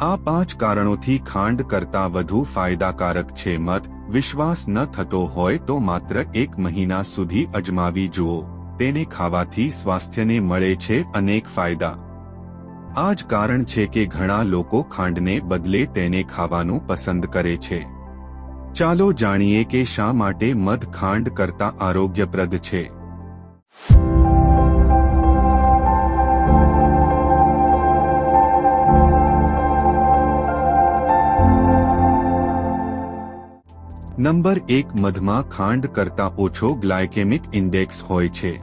આ પાંચ કારણોથી ખાંડ કરતા વધુ ફાયદાકારક છે મધ વિશ્વાસ ન થતો હોય તો માત્ર એક મહિના સુધી અજમાવી જુઓ. તેને ખાવાથી સ્વાસ્થ્યને મળે છે અનેક ફાયદા. આ જ કારણ છે કે ઘણા લોકો ખાંડને બદલે તેને ખાવાનું પસંદ કરે છે. ચાલો જાણીએ કે શા માટે મધ ખાંડ કરતા આરોગ્યપ્રદ છે. નંબર એક મધમાં ખાંડ કરતા ઓછો ગ્લાયકેમિક ઇન્ડેક્સ હોય છે.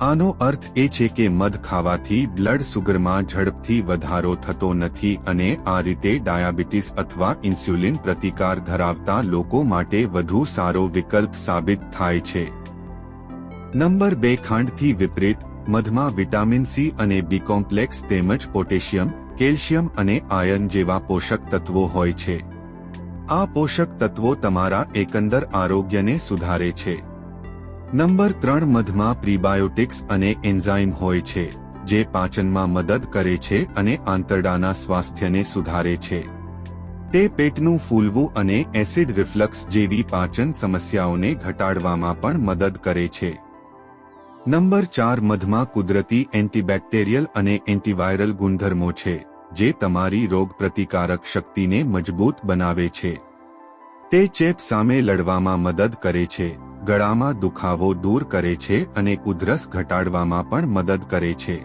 આનો અર્થ એ છે કે મધ ખાવાથી બ્લડ સુગરમાં ઝડપથી વધારો થતો નથી અને આ રીતે ડાયાબિટીસ અથવા ઇન્સ્યુલિન પ્રતિકાર ધરાવતા લોકો માટે વધુ સારો વિકલ્પ સાબિત થાય છે. નંબર બે ખાંડથી વિપરીત, મધમાં વિટામિન સી અને બી કોમ્પ્લેક્સ તેમજ પોટેશિયમ, કેલ્શિયમ અને આયર્ન જેવા પોષક તત્વો હોય છે. આ પોષક તત્વો તમારા એકંદર આરોગ્યને સુધારે છે. નંબર ત્રણ મધમાં પ્રીબાયોટિક્સ અને એન્ઝાઇમ હોય છે, જે પાચનમાં મદદ કરે છે અને આંતરડાના સ્વાસ્થ્યને સુધારે છે. તે પેટનું ફૂલવું અને એસિડ રિફ્લક્સ જેવી પાચન સમસ્યાઓને ઘટાડવામાં પણ મદદ કરે છે. નંબર ચાર મધમાં કુદરતી એન્ટીબેક્ટેરિયલ અને એન્ટીવાયરલ ગુણધર્મો છે. જે તમારી રોગપ્રતિકારક શક્તિને મજબૂત બનાવે છે. તે ચેપ સામે લડવામાં મદદ કરે છે, ગળામાં દુખાવો દૂર કરે છે અને ઉધરસ ઘટાડવામાં પણ મદદ કરે છે.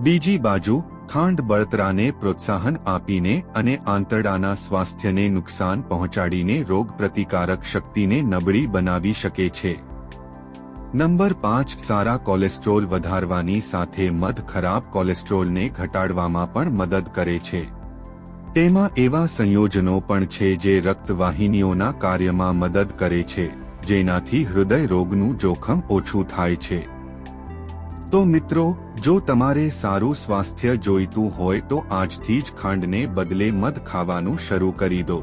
બીજી બાજુ, ખાંડ બળતરાને પ્રોત્સાહન આપીને અને આંતરડાના સ્વાસ્થ્યને નુકસાન પહોંચાડીને રોગપ્રતિકારક શક્તિને નબળી બનાવી શકે છે. નંબર પાંચ, સારા કોલેસ્ટ્રોલ વધારવાની સાથે મધ ખરાબ કોલેસ્ટ્રોલને ઘટાડવામાં પણ મદદ કરે છે. તેમાં એવા સંયોજનો પણ છે જે રક્તવાહિનીઓના કાર્યમાં મદદ કરે છે, જેનાથી હૃદય રોગનું જોખમ ઓછું થાય છે. તો મિત્રો, જો તમારે સારું સ્વાસ્થ્ય જોઈતું હોય તો આજથી જ ખાંડને બદલે મધ ખાવાનું શરૂ કરી દો.